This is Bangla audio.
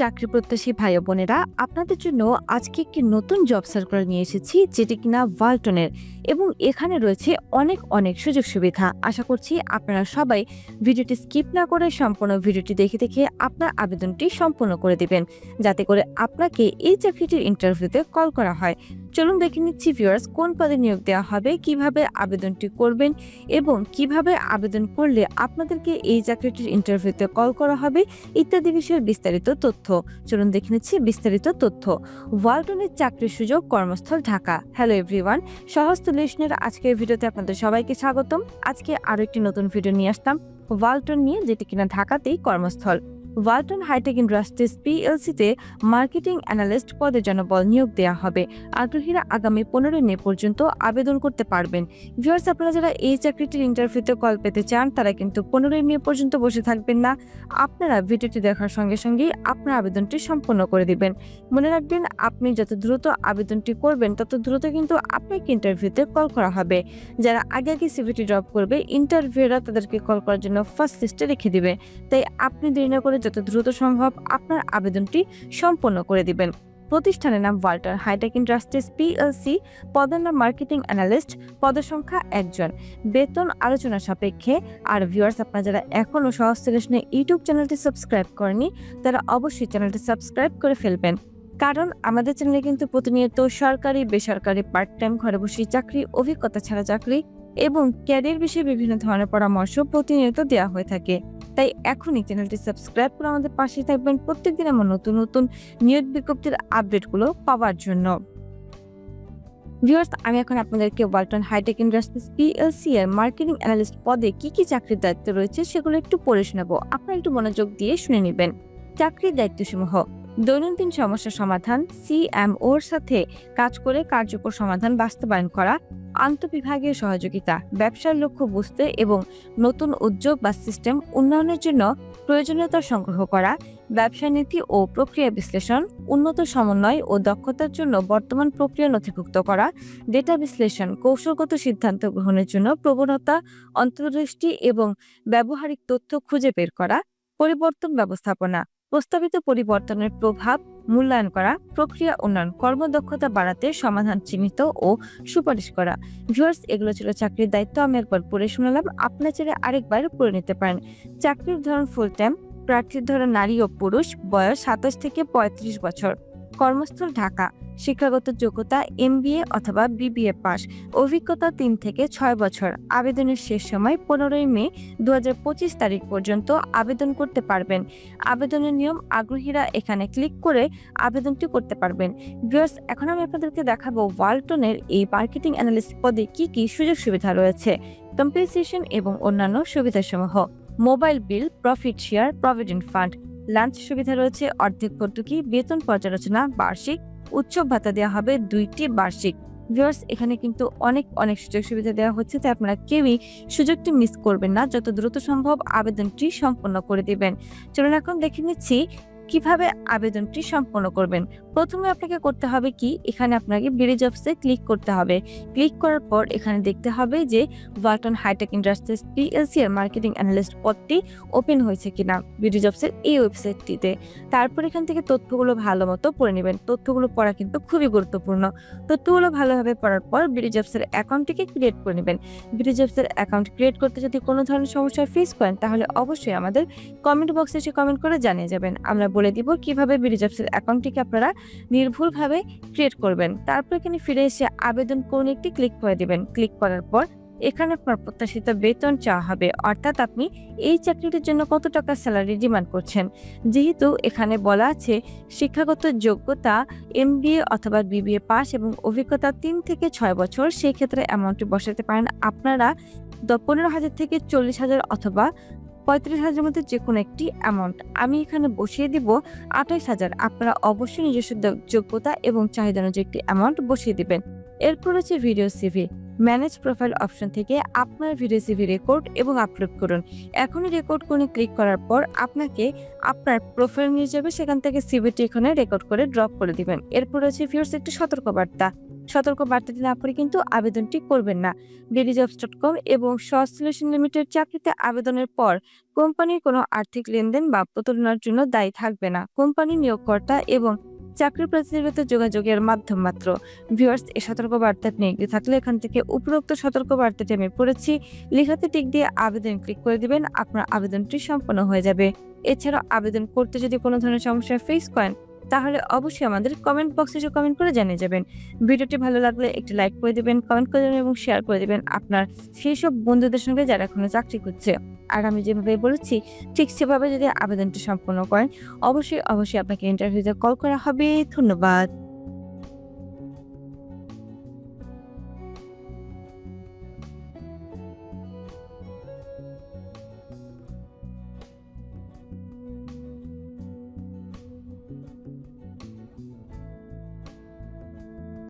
চাকরি প্রত্যাশী ভাই বোনেরা, আপনাদের জন্য আজকে একটি নতুন জব সার্কুলার নিয়ে এসেছি, যেটি কিনা ওয়ালটনের এবং এখানে রয়েছে অনেক অনেক সুযোগ সুবিধা। আশা করছি আপনারা সবাই ভিডিওটি স্কিপ না করে সম্পূর্ণ ভিডিওটি দেখে দেখে আপনার আবেদনটি সম্পূর্ণ করে দিবেন, যাতে করে আপনাকে এই চাকরিটির ইন্টারভিউতে কল করা হয়। চলুন দেখে নিচ্ছি ভিউয়ার্স কোন পদে নিয়োগ দেওয়া হবে, কীভাবে আবেদনটি করবেন এবং কীভাবে আবেদন করলে আপনাদেরকে এই চাকরিটির ইন্টারভিউতে কল করা হবে ইত্যাদি বিষয়ের বিস্তারিত তথ্য। চলুন দেখে নিচ্ছি বিস্তারিত তথ্য। ওয়ালটনের চাকরির সুযোগ কর্মস্থল ঢাকা। হ্যালো এভরিওয়ান সহজ সলিউশনের আজকের ভিডিওতে আপনাদের সবাইকে স্বাগতম। আজকে আরও একটি নতুন ভিডিও নিয়ে আসতাম ওয়ালটন নিয়ে যেটি কিনা ঢাকাতেই কর্মস্থল। ওয়ালটন হাইটেক ইন্ডাস্ট্রিজ পিএলসিতে মার্কেটিং অ্যানালিস্ট পদে জনবল নিয়োগ দেওয়া হবে। আগ্রহীরা আগামী পনেরোই মে পর্যন্ত আবেদন করতে পারবেন। ভিউয়ার্স, আপনারা যারা এই চাকরিটির ইন্টারভিউতে কল পেতে চান, তারা কিন্তু পনেরোই মে পর্যন্ত বসে থাকবেন না। আপনারা ভিডিওটি দেখার সঙ্গে সঙ্গেই আপনার আবেদনটি সম্পন্ন করে দিবেন। মনে রাখবেন, আপনি যত দ্রুত আবেদনটি করবেন, তত দ্রুত কিন্তু আপনাকে ইন্টারভিউতে কল করা হবে। যারা আগে আগে সিভিটি ড্রপ করবে, ইন্টারভিউরা তাদেরকে কল করার জন্য ফার্স্ট লিস্টে রেখে দিবে। তাই আপনি দেরি না করে যত দ্রুত সম্ভব আপনার আবেদনটি সম্পন্ন করে দিবেন। প্রতিষ্ঠানের নাম ওয়াল্টার হাইটেক ইন্ডাস্ট্রিজ পিএলসি, পদের নাম মার্কেটিং অ্যানালিস্ট, পদের সংখ্যা একজন। বেতন আলোচনা সাপেক্ষে আর ভিউয়ার্স, আপনারা যারা এখনও সহজ ইউটিউব চ্যানেলটি সাবস্ক্রাইব করেনি তারা অবশ্যই চ্যানেলটি সাবস্ক্রাইব করে ফেলবেন। কারণ আমাদের চ্যানেলে কিন্তু প্রতিনিয়ত সরকারি, বেসরকারি পার্ট টাইম ঘরে বসে চাকরি, অভিজ্ঞতা ছাড়া চাকরি এবং ক্যারিয়ার বিষয়ে বিভিন্ন ধরনের পরামর্শ প্রতিনিয়ত দেওয়া হয়ে থাকে। তাই এখনই চ্যানেলটি সাবস্ক্রাইব করে আমাদের পাশে থাকবেন। প্রত্যেকদিন আমার নতুন নতুন নিয়োগ বিজ্ঞপ্তির আপডেটগুলো পাওয়ার জন্য। ভিউয়ার্স, আমি এখন আপনাদেরকে ওয়ালটন হাইটেক ইন্ডাস্ট্রিজ পিএলসি এর মার্কেটিং অ্যানালিস্ট পদে কি কি চাকরির দায়িত্ব রয়েছে সেগুলো একটু পড়ে শোনাবো। আপনারা একটু মনোযোগ দিয়ে শুনে নেবেন। চাকরির দায়িত্বসমূহ। দৈনন্দিন সমস্যা সমাধান সিএমওর সাথে কাজ করে কার্যকর সমাধান বাস্তবায়ন করা আন্তঃবিভাগীয় সহযোগিতা, ব্যবসার লক্ষ্য বুঝতে এবং নতুন উদ্যোগ বা সিস্টেম উন্নয়নের জন্য প্রয়োজনীয়তা সংগ্রহ করা, ব্যবসা নীতি ও প্রক্রিয়া বিশ্লেষণ, উন্নত সমন্বয় ও দক্ষতার জন্য বর্তমান প্রক্রিয়া নথিভুক্ত করা, ডেটা বিশ্লেষণ, কৌশলগত সিদ্ধান্ত গ্রহণের জন্য প্রবণতা, অন্তর্দৃষ্টি এবং ব্যবহারিক তথ্য খুঁজে বের করা, পরিবর্তন ব্যবস্থাপনা প্রস্তাবিত পরিবর্তনের প্রভাব মূল্যায়ন করা, প্রক্রিয়া উন্নয়ন, কর্মদক্ষতা বাড়াতে সমাধান চিহ্নিত ও সুপারিশ করা। ভিউয়ার্স, এগুলো ছিল চাকরির দায়িত্ব। আমি একবার পড়ে শোনালাম। আপনার ছেড়ে আরেকবার পড়ে নিতে পারেন। চাকরির ধরন ফুল টাইম প্রার্থীর ধরন নারী ও পুরুষ, বয়স সাতাশ থেকে পঁয়ত্রিশ বছর। কর্মস্থল ঢাকা। শিক্ষাগত যোগ্যতা এমবিএ অথবা বিবিএ পাস। অভিজ্ঞতা তিন থেকে ছয় বছর। আবেদনের শেষ সময় পনেরোই মে দু হাজার পঁচিশ তারিখ পর্যন্ত আবেদন করতে পারবেন। আবেদনের নিয়ম আগ্রহীরা এখানে ক্লিক করে আবেদনটি করতে পারবেন। ভিউয়ার্স, এখন আমি আপনাদেরকে দেখাবো ওয়ালটনের এই মার্কেটিং অ্যানালিস্ট পদে কি কি সুযোগ সুবিধা রয়েছে। কম্পেনসেশন এবং অন্যান্য সুবিধাসমূহ। Mobile bill, profit share, provident fund. Lunch সুবিধা রয়েছে, অর্ধেক ভর্তুকি, বেতন পর্যালোচনা, বার্ষিক উৎসব ভাতা দেওয়া হবে দুইটি বার্ষিক। ভিউয়ার্স এখানে কিন্তু অনেক অনেক সুযোগ সুবিধা দেওয়া হচ্ছে, তাই আপনারা কেউই সুযোগটি মিস করবেন না। যত দ্রুত সম্ভব আবেদনটি সম্পন্ন করে দেবেন। চলুন এখন দেখে নিচ্ছি কীভাবে আবেদনটি সম্পন্ন করবেন। প্রথমে আপনাকে করতে হবে কি? এখানে আপনাকে ব্রিজ অফসে ক্লিক করতে হবে। ক্লিক করার পর এখানে দেখতে হবে যে ওয়ালটন হাইটেক ইন্ডাস্ট্রিজ পিএলসি এর মার্কেটিং অ্যানালিস্ট পদটি ওপেন হয়েছে কিনা ব্রিজ অফসের এই ওয়েবসাইটটিতে তারপর এখান থেকে তথ্যগুলো ভালো মতো পড়ে নেবেন। তথ্যগুলো পড়া কিন্তু খুবই গুরুত্বপূর্ণ। তথ্যগুলো ভালোভাবে পড়ার পর ব্রিজ অফসের অ্যাকাউন্টটিকে ক্রিয়েট করে নেবেন। ব্রিজ অফসের অ্যাকাউন্ট ক্রিয়েট করতে যদি কোনো ধরনের সমস্যা ফেস করেন, তাহলে অবশ্যই আমাদের কমেন্ট বক্সে এসে কমেন্ট করে জানিয়ে যাবেন। আমরা বলে দিব কীভাবে ব্রিজ অফসের অ্যাকাউন্টটিকে আপনারা নির্ভুলভাবে ক্রিয়েট করবেন। তারপর এখানে ফিরে এসে আবেদন করুন একটি ক্লিক করে দিবেন। ক্লিক করার পর এখানে আপনার প্রত্যাশিত বেতন চাওয়া হবে। অর্থাৎ আপনি এই চাকরিটির জন্য কত টাকা স্যালারি ডিমান্ড করছেন? যেহেতু এখানে বলা আছে শিক্ষাগত যোগ্যতা এমবিএ অথবা বিবিএ পাস এবং অভিজ্ঞতা তিন থেকে ছয় বছর, সেই ক্ষেত্রে অ্যামাউন্টটি বসাতে পারেন। আপনারা পনেরো হাজার থেকে চল্লিশ হাজার অথবা পঁয়ত্রিশ হাজারের মধ্যে যে কোনো একটি অ্যামাউন্ট আমি এখানে বসিয়ে দিব আঠাইশ হাজার। আপনারা অবশ্যই নিজস্ব যোগ্যতা এবং চাহিদা অনুযায়ী একটি অ্যামাউন্ট বসিয়ে দিবেন। এরপর হচ্ছে video CV manage profile option থেকে আপনার ভিডিও সিভি রেকর্ড এবং আপলোড করুন। এখনই রেকর্ড করে ক্লিক করার পর আপনাকে আপনার প্রোফাইল নিয়ে যাবে। সেখান থেকে সিভিটি এখানে রেকর্ড করে ড্রপ করে দিবেন। এরপর হচ্ছে ভিউর্স একটি সতর্কবার্তা। সতর্ক বার্তাটি না পড়ে কিন্তু আবেদনটি করবেন না। বিডি জবস ডট কম এবং সলিউশন লিমিটেড চাকরিতে আবেদনের পর কোম্পানির কোনো আর্থিক লেনদেন বা প্রতারণার জন্য দায়ী থাকবে না। কোম্পানি নিয়োগকর্তা এবং চাকরি প্রার্থীদের যোগাযোগের মাধ্যম মাত্র। ভিউয়ার্স এ সতর্ক বার্তা আপনি এগিয়ে থাকলে এখান থেকে উপরোক্ত সতর্ক বার্তাটি আমি পড়েছি। লেখাতে টিক দিয়ে আবেদন ক্লিক করে দিবেন, আপনার আবেদনটি সম্পন্ন হয়ে যাবে। এছাড়াও আবেদন করতে যদি কোনো ধরনের সমস্যা ফেস করেন তাহলে অবশ্যই আমাদের কমেন্ট বক্সে এসে কমেন্ট করে জানিয়ে যাবেন। ভিডিওটি ভালো লাগলে একটি লাইক করে দেবেন কমেন্ট করে দেবেন এবং শেয়ার করে দেবেন আপনার সেই সব বন্ধুদের সঙ্গে যারা এখনও চাকরি করছে। আর আমি যেভাবে বলেছি, ঠিক সেভাবে যদি আবেদনটি সম্পন্ন করেন, অবশ্যই অবশ্যই আপনাকে ইন্টারভিউতে কল করা হবে। ধন্যবাদ।